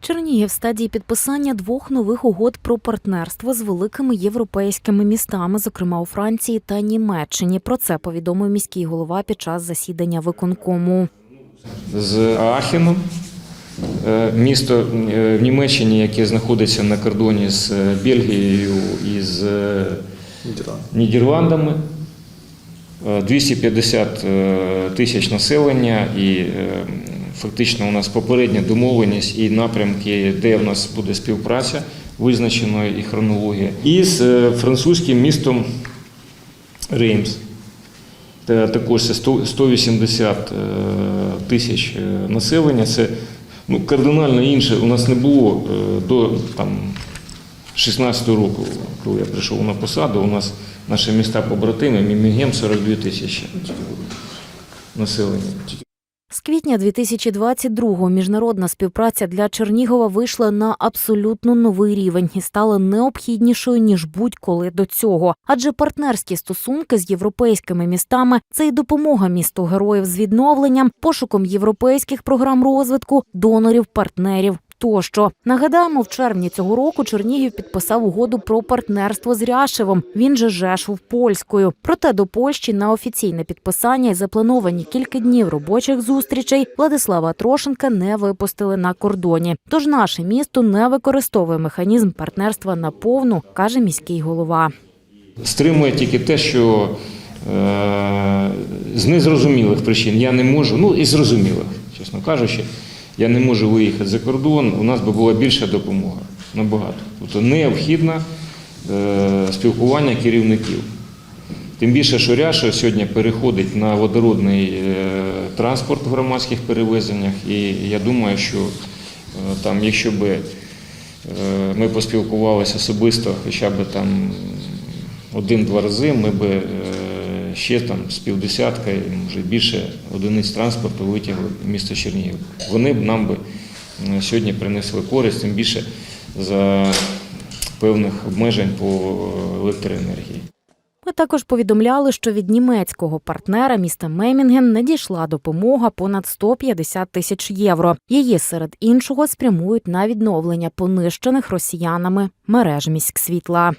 Чернігів в стадії підписання двох нових угод про партнерство з великими європейськими містами, зокрема у Франції та Німеччині. Про це повідомив міський голова під час засідання виконкому. з Аахеном, е, місто е, в Німеччині, яке знаходиться на кордоні з е, Бельгією і з Нідерландами. Е, 250 е, тисяч населення і фактично у нас попередня домовленість і напрямки, де в нас буде співпраця визначено і хронологія. І з е, французьким містом Реймс. Також це 180 е, тисяч е, населення. Це ну, кардинально інше. У нас не було до там, 16 року, коли я прийшов на посаду. У нас наші міста побратими, Мімігем 42 тисячі населення. З квітня 2022-го міжнародна співпраця для Чернігова вийшла на абсолютно новий рівень і стала необхіднішою ніж будь-коли до цього. Адже партнерські стосунки з європейськими містами це й допомога місту героїв з відновленням, пошуком європейських програм розвитку, донорів, партнерів. Тощо нагадаємо, в червні цього року Чернігів підписав угоду про партнерство з Ряшевом. Він же Жешув польською. Проте до Польщі на офіційне підписання і заплановані кілька днів робочих зустрічей Владислава Трошенка не випустили на кордоні. Тож наше місто не використовує механізм партнерства на повну, каже міський голова. Стримує тільки те, що е, з незрозумілих причин я не можу, ну і зрозумілих, чесно кажучи, я не можу виїхати за кордон, у нас би була більша допомога. Набагато. Тобто необхідне спілкування керівників. Тим більше, що Ряша сьогодні переходить на водородний е, транспорт в громадських перевезеннях, і я думаю, що е, там, якщо би е, ми поспілкувалися особисто хоча б там один-два рази, ми е, ще там з півдесятка, може більше одиниць транспорту витягли в місто Чернігів. Вони б нам би е, сьогодні принесли користь, тим більше за певних обмежень по е, електроенергії. Ми також повідомляли, що від німецького партнера міста Мемінген надійшла допомога понад 150 тисяч євро. Її серед іншого спрямують на відновлення понищених росіянами мереж міськсвітла.